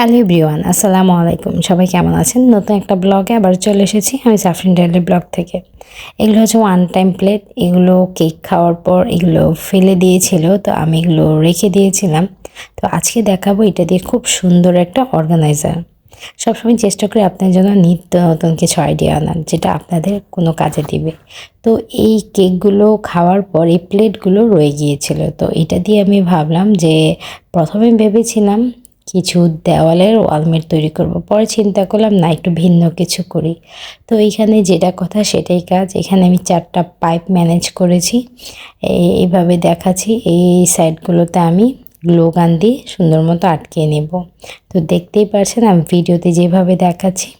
Hello everyone, আসসালামু আলাইকুম। সবাই কেমন আছেন? নতুন একটা ব্লগে আবার চলে এসেছি আমি সাফরিন ডাইলের ব্লগ থেকে। এগুলো হচ্ছে ওয়ান টাইম প্লেট এগুলো কেক খাওয়ার পর এগুলো ফেলে দিয়েছিল, তো আমি এগুলো রেখে দিয়েছিলাম। তো আজকে দেখাবো এটা দিয়ে খুব সুন্দর একটা অর্গানাইজার সবসময় চেষ্টা করি আপনার জন্য নিত্য নতুন কিছু আইডিয়া আনার, যেটা আপনাদের কোনো কাজে দিবে। তো এই কেকগুলো খাওয়ার পর এই প্লেটগুলো রয়ে গিয়েছিল। তো এটা দিয়ে আমি ভাবলাম যে প্রথমে ভেবেছিলাম কিছু দেওয়ালের ওয়ালমেট তৈরি করব। পরে চিন্তা করলাম, না, একটু ভিন্ন কিছু করি। তো এইখানে যেটা কথা সেটাই কাজ। এখানে আমি চারটা পাইপ ম্যানেজ করেছি। এই- এইভাবে দেখাচ্ছি। এই সাইডগুলোতে আমি গ্লোগান দিয়ে সুন্দর মতো আটকে নেব। তো দেখতেই পারছেন, আমি ভিডিওতে যেভাবে দেখাচ্ছি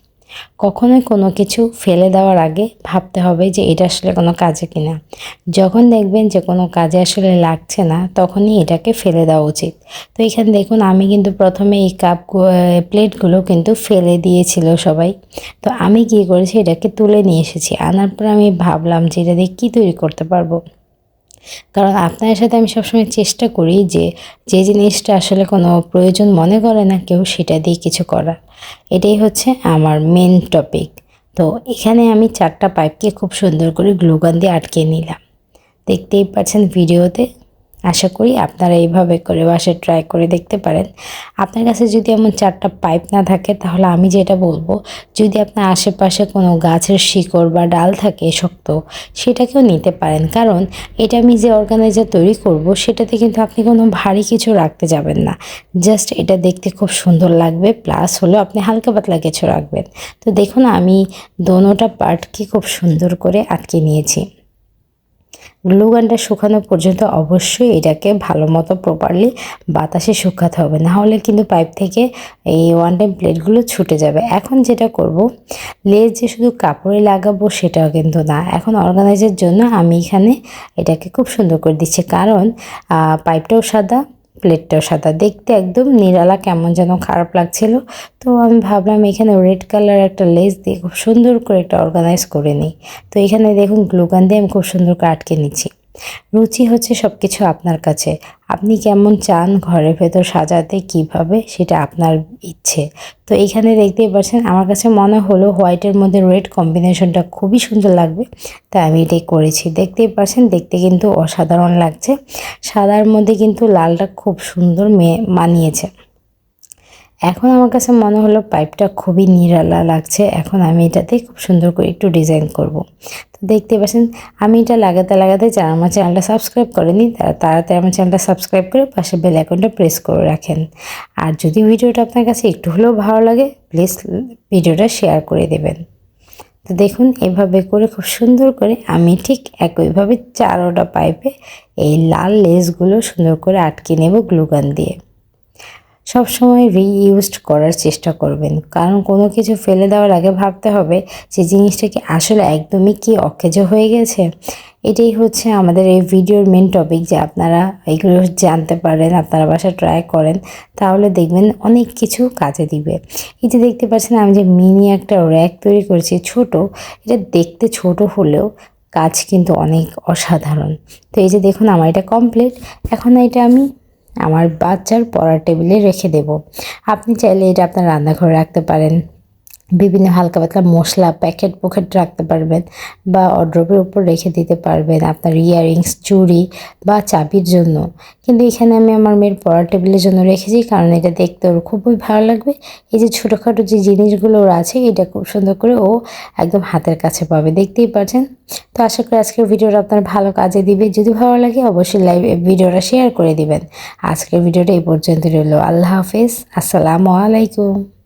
কখনোই কোনো কিছু ফেলে দেওয়ার আগে ভাবতে হবে যে এটা আসলে কোনো কাজে কিনা। যখন দেখবেন যে কোনো কাজে আসলে লাগছে না, তখনই এটাকে ফেলে দেওয়া উচিত। তো এখানে দেখুন, আমি কিন্তু প্রথমে এই কাপ প্লেটগুলো কিন্তু ফেলে দিয়েছিল সবাই। তো আমি কী করেছি, এটাকে তুলে নিয়ে এসেছি। আনার পর আমি ভাবলাম যে এটা দিয়ে কী তৈরি করতে পারব? কারণ আপনার সাথে আমি সবসময় চেষ্টা করি যে যে জিনিসটা আসলে কোনো প্রয়োজন মনে করে না কেউ, সেটা দিয়ে কিছু করার। এটাই হচ্ছে আমার মেন টপিক তো এখানে আমি চারটা পাইপকে খুব সুন্দর করে গ্লুগান দিয়ে আটকে নিলাম। দেখতেই পাচ্ছেন ভিডিওতে আশা করি আপনারা এইভাবে করে বাসে ট্রাই করে দেখতে পারেন। আপনার কাছে যদি এমন চারটা পাইপ না থাকে, তাহলে আমি যেটা বলব, যদি আপনার আশেপাশে কোনো গাছের শিকড় বা ডাল থাকে শক্ত, সেটাকেও নিতে পারেন। কারণ এটা আমি যে অর্গানাইজার তৈরি করব, সেটাতে কিন্তু আপনি কোনো ভারী কিছু রাখতে যাবেন না। জাস্ট এটা দেখতে খুব সুন্দর লাগবে প্লাস হলো আপনি হালকা পাতলা কিছু রাখবেন। তো দেখুন, আমি দোনোটা পার্টকে খুব সুন্দর করে আটকে নিয়েছি। গ্লু গানটা শুকানো পর্যন্ত অবশ্যই এটাকে ভালো মতো প্রপারলি বাতাসে শুকাতে হবে। না হলে কিন্তু পাইপ থেকে এই ওয়ান টাইম প্লেটগুলো ছুটে যাবে। এখন যেটা করব, লেজ যে শুধু কাপড়ে লাগাবো সেটাও কিন্তু না। এখন অর্গানাইজের জন্য আমি এখানে এটাকে খুব সুন্দর করে দিচ্ছি। কারণ পাইপটাও সাদা প্লেটটাও সাদা। দেখতে একদম নিরালা, কেমন যেন খারাপ লাগছিল। তো আমি ভাবলাম এখানে রেড কালার একটা লেস দিয়ে খুব সুন্দর করে একটা অর্গানাইজ করে নিই। তো এখানে দেখুন গ্লুগান দিয়ে আমি খুব সুন্দর করে আটকে নিচ্ছি। রুচি হচ্ছে সব কিছু আপনার কাছে। আপনি কেমন চান ঘরের ভেতর সাজাতে, কীভাবে, সেটা আপনার ইচ্ছে। তো এখানে দেখতেই পাচ্ছেন, আমার কাছে মনে হলো হোয়াইটের মধ্যে রেড কম্বিনেশনটা খুবই সুন্দর লাগবে, তাই আমি এটাই করেছি। দেখতেই পাচ্ছেন, দেখতে কিন্তু অসাধারণ লাগছে। সাদার মধ্যে কিন্তু লালটা খুব সুন্দর মেয়ে মানিয়েছে। এখন আমার কাছে মনে হলো পাইপটা খুবই নিরালা লাগছে। এখন আমি এটাতে খুব সুন্দর করে একটু ডিজাইন করব। তো দেখতে পাচ্ছেন, আমি এটা লাগাতে লাগাতে যারা আমার চ্যানেলটা সাবস্ক্রাইব করেনি, তারা তাড়াতাড়ি আমার চ্যানেলটা সাবস্ক্রাইব করে পাশে বেল আইকনটা প্রেস করে রাখেন। আর যদি ভিডিওটা আপনার কাছে একটু হলেও ভালো লাগে, প্লিজ ভিডিওটা শেয়ার করে দেবেন। তো দেখুন, এভাবে করে খুব সুন্দর করে আমি ঠিক একইভাবে চারোটা পাইপে এই লাল লেসগুলো সুন্দর করে আটকে নেব গ্লুগান দিয়ে। সব সময় রিইউজড করার চেষ্টা করবেন। কারণ কোনো কিছু ফেলে দেওয়ার আগে ভাবতে হবে যে জিনিসটা কি আসলে একদমই কি অকেজ হয়ে গেছে। এটাই হচ্ছে আমাদের এই ভিডিওর মেন টপিক যে আপনারা এগুলো জানতে পারেন, আপনারা বাসা ট্রাই করেন, তাহলে দেখবেন অনেক কিছু কাজে দিবে। এই যে দেখতে পাচ্ছেন আমি যে মিনি একটা র্যাক তৈরি করেছি ছোট, এটা দেখতে ছোট হলেও কাজ কিন্তু অনেক অসাধারণ। তো এই যে দেখুন, আমার এটা কমপ্লিট এখন এটা আমি আমার বাচ্চার পড়ার টেবিলে রেখে দেব। আপনি চাইলে এটা আপনার রান্নাঘরে রাখতে পারেন। বিভিন্ন হালকা পাতলা মশলা প্যাকেট পকেট রাখতে পারবেন বা অড্রপের উপর রেখে দিতে পারবেন আপনার ইয়াররিংস চুড়ি বা চাবির জন্য। কিন্তু এখানে আমি আমার মেয়ের পড়ার টেবিলের জন্য রেখেছি কারণ এটা দেখতে ওর খুবই ভালো লাগবে। এই যে ছোটোখাটো যে জিনিসগুলো ওর আছে, এটা খুব সুন্দর করে ও একদম হাতের কাছে পাবে। দেখতেই পাচ্ছেন? তো আশা করি আজকের ভিডিওটা আপনার ভালো কাজে দিবে। যদি ভালো লাগে অবশ্যই লাইভ ভিডিওটা শেয়ার করে দিবেন। আজকের ভিডিওটা এই পর্যন্ত রইল। আল্লাহ হাফেজ। আসসালামু আলাইকুম।